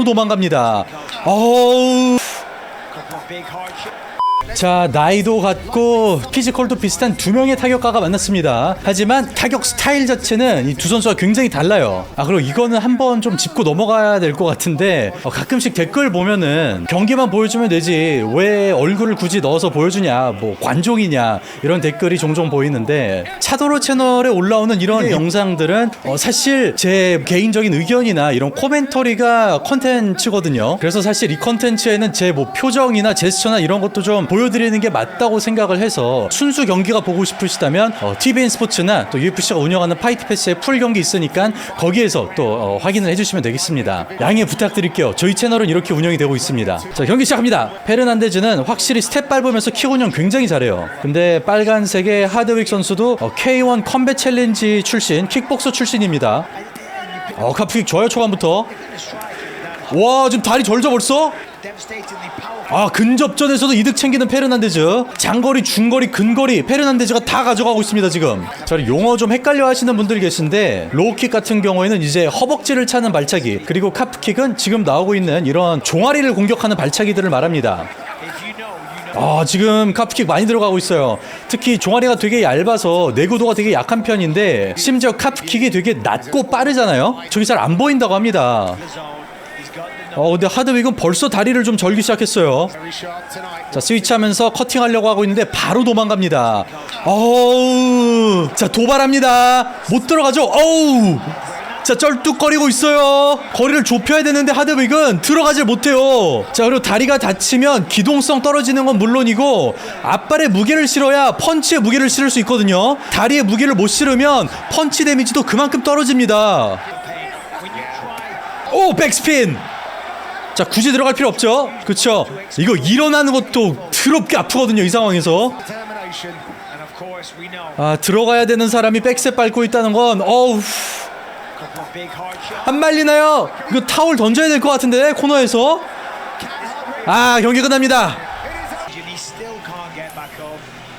바로 도망갑니다. 어우. 자 나이도 같고 피지컬도 비슷한 두 명의 타격가가 만났습니다. 하지만 타격 스타일 자체는 이 두 선수가 굉장히 달라요. 아 그리고 이거는 한번 좀 짚고 넘어가야 될 것 같은데 어, 가끔씩 댓글 보면은 경기만 보여주면 되지 왜 얼굴을 굳이 넣어서 보여주냐 뭐 관종이냐 이런 댓글이 종종 보이는데 차도로 채널에 올라오는 이런 영상들은 어, 사실 제 개인적인 의견이나 이런 코멘터리가 컨텐츠거든요. 그래서 사실 이 컨텐츠에는 제 뭐 표정이나 제스처나 이런 것도 좀 보여드리는 게 맞다고 생각을 해서 순수 경기가 보고 싶으시다면 어, TVN 스포츠나 또 UFC가 운영하는 파이트 패스의 풀 경기 있으니까 거기에서 또 어, 확인을 해주시면 되겠습니다. 양해 부탁드릴게요. 저희 채널은 이렇게 운영이 되고 있습니다. 자 경기 시작합니다. 페르난데즈는 확실히 스텝 밟으면서 킥 운영 굉장히 잘해요. 근데 빨간색의 하드윅 선수도 어, K1 컴뱃 챌린지 출신 킥복서 출신입니다. 어 카프킥 좋아요 초반부터. 와 지금 다리 절져 벌써? 아 근접전에서도 이득 챙기는 페르난데즈. 장거리 중거리 근거리 페르난데즈가 다 가져가고 있습니다 지금. 자 용어 좀 헷갈려 하시는 분들이 계신데 로우킥 같은 경우에는 이제 허벅지를 차는 발차기 그리고 카프킥은 지금 나오고 있는 이런 종아리를 공격하는 발차기들을 말합니다. 아 지금 카프킥 많이 들어가고 있어요. 특히 종아리가 되게 얇아서 내구도가 되게 약한 편인데 심지어 카프킥이 되게 낮고 빠르잖아요? 저기 잘 안 보인다고 합니다 어 근데 하드윅은 벌써 다리를 좀 절기 시작했어요. 자 스위치하면서 커팅하려고 하고 있는데 바로 도망갑니다. 어우 자 도발합니다. 못 들어가죠? 어우 자 쩔뚝거리고 있어요. 거리를 좁혀야 되는데 하드윅은 들어가질 못해요. 자 그리고 다리가 다치면 기동성 떨어지는 건 물론이고 앞발에 무게를 실어야 펀치에 무게를 실을 수 있거든요. 다리에 무게를 못 실으면 펀치 데미지도 그만큼 떨어집니다 오 백스핀. 자 굳이 들어갈 필요 없죠? 그쵸? 이거 일어나는 것도 더럽게 아프거든요 이 상황에서. 아 들어가야 되는 사람이 백스텝 밟고 있다는 건 어우. 안 말리나요? 이거 타올 던져야 될 것 같은데 코너에서. 아 경기 끝납니다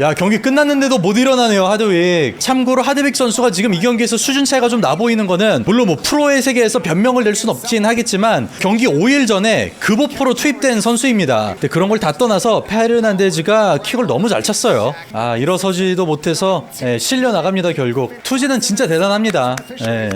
야 경기 끝났는데도 못 일어나네요 하드윅. 참고로 하드윅 선수가 지금 이 경기에서 수준 차이가 좀 나 보이는 거는 물론 뭐 프로의 세계에서 변명을 낼 순 없긴 하겠지만 경기 5일 전에 급오프로 투입된 선수입니다. 근데 그런 걸 다 떠나서 페르난데즈가 킥을 너무 잘 찼어요. 아 일어서지도 못해서 예, 실려 나갑니다 결국. 투지는 진짜 대단합니다. 예.